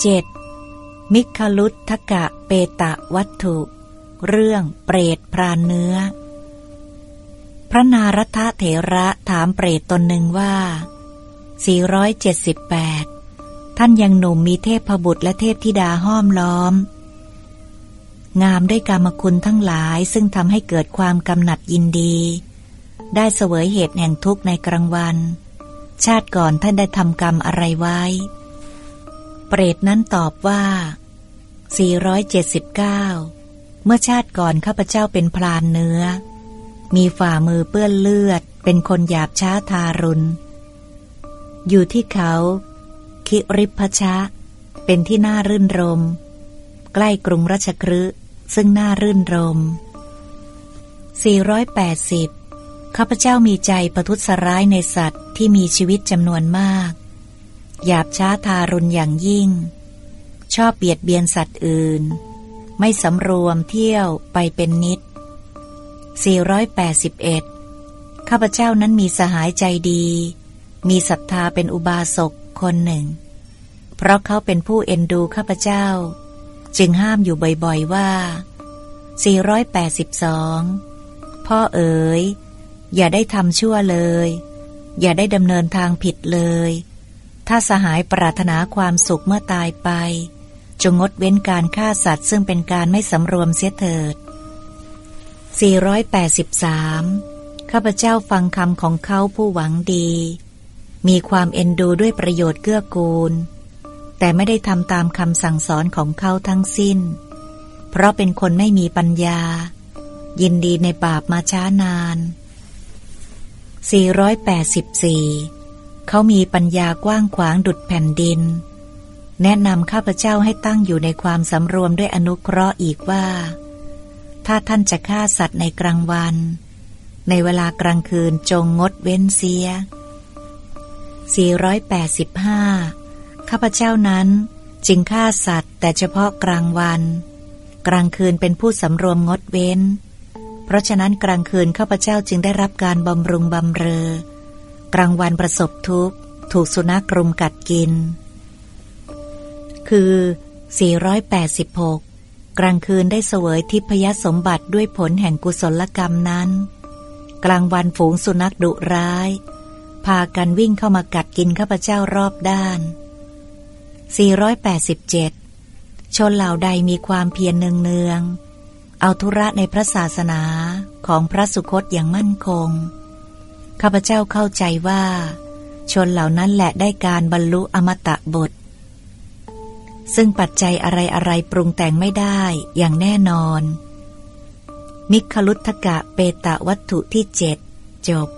เจ็ดมิคลุทธกะเปตะวัตถุ เรื่องเปรตพรานเนื้อ พระนารัตเถระถามเปรตตนหนึ่งว่า 478 ท่านยังหนุ่มมีเทพบุตรและเทพธิดาห้อมล้อม งามด้วยกรรมคุณทั้งหลายซึ่งทำให้เกิดความกำหนัดยินดี ได้เสวยเหตุแห่งทุกข์ในกลางวัน ชาติก่อนท่านได้ทำกรรมอะไรไว้ เปรตนั้นตอบว่า 479 เมื่อชาติก่อนข้าพเจ้าเป็นพรานเนื้อ มีฝ่ามือเปื้อนเลือด เป็นคนหยาบช้าทารุณ อยู่ที่เขา คิริพชะ เป็นที่น่ารื่นรม ใกล้กรุงรัชครืซึ่งน่ารื่นรม 480 ข้าพเจ้ามีใจประทุษร้ายในสัตว์ที่มีชีวิตจำนวนมาก หยาบช้าทารุณอย่างยิ่ง ชอบเบียดเบียนสัตว์อื่น ไม่สำรวมเที่ยวไปเป็นนิด 481 ข้าพเจ้านั้นมีสหายใจดี มีศรัทธาเป็นอุบาสกคนหนึ่ง เพราะเขาเป็นผู้เอ็นดูข้าพเจ้า จึงห้ามอยู่บ่อยๆว่า 482 พ่อเอ๋ย อย่าได้ทำชั่วเลย อย่าได้ดำเนินทางผิดเลย ถ้าสหายปรารถนาความสุขเมื่อตายไป จงงดเว้นการฆ่าสัตว์ซึ่งเป็นการไม่สำรวมเสียเถิด 483 ข้าพเจ้าฟังคำของเขาผู้หวังดี มีความเอ็นดูด้วยประโยชน์เกื้อกูล แต่ไม่ได้ทำตามคำสั่งสอนของเขาทั้งสิ้น เพราะเป็นคนไม่มีปัญญา ยินดีในบาปมาช้านาน 484 เขามีปัญญากว้างขวางดุดแผ่นดิน แนะนำข้าพเจ้าให้ตั้งอยู่ในความสำรวมด้วยอนุเคราะห์อีกว่า ถ้าท่านจะฆ่าสัตว์ในกลางวัน ในเวลากลางคืนจงงดเว้นเสีย 485 ข้าพเจ้านั้นจึงฆ่าสัตว์แต่เฉพาะกลางวัน กลางคืนเป็นผู้สำรวมงดเว้น เพราะฉะนั้นกลางคืนข้าพเจ้าจึงได้รับการบำรุงบำเรอ กลางวันประสบทุกข์ ถูกสุนัขกรุมกัดกิน คือ 486 กลางคืนได้เสวยทิพยสมบัติด้วยผลแห่งกุศลกรรมนั้น กลางวันฝูงสุนัขดุร้าย พากันวิ่งเข้ามากัดกินข้าพเจ้ารอบด้าน 487 ชนเหล่าใดมีความเพียรเนืองๆเอาธุระในพระศาสนาของพระสุคตอย่างมั่นคง ข้าพเจ้าเข้าใจว่า ชนเหล่านั้นแหละได้การบรรลุอมตะบท ซึ่งปัจจัยอะไรๆปรุงแต่งไม่ได้อย่างแน่นอน มิคลุทธกะเปตะวัตถุที่เจ็ดจบ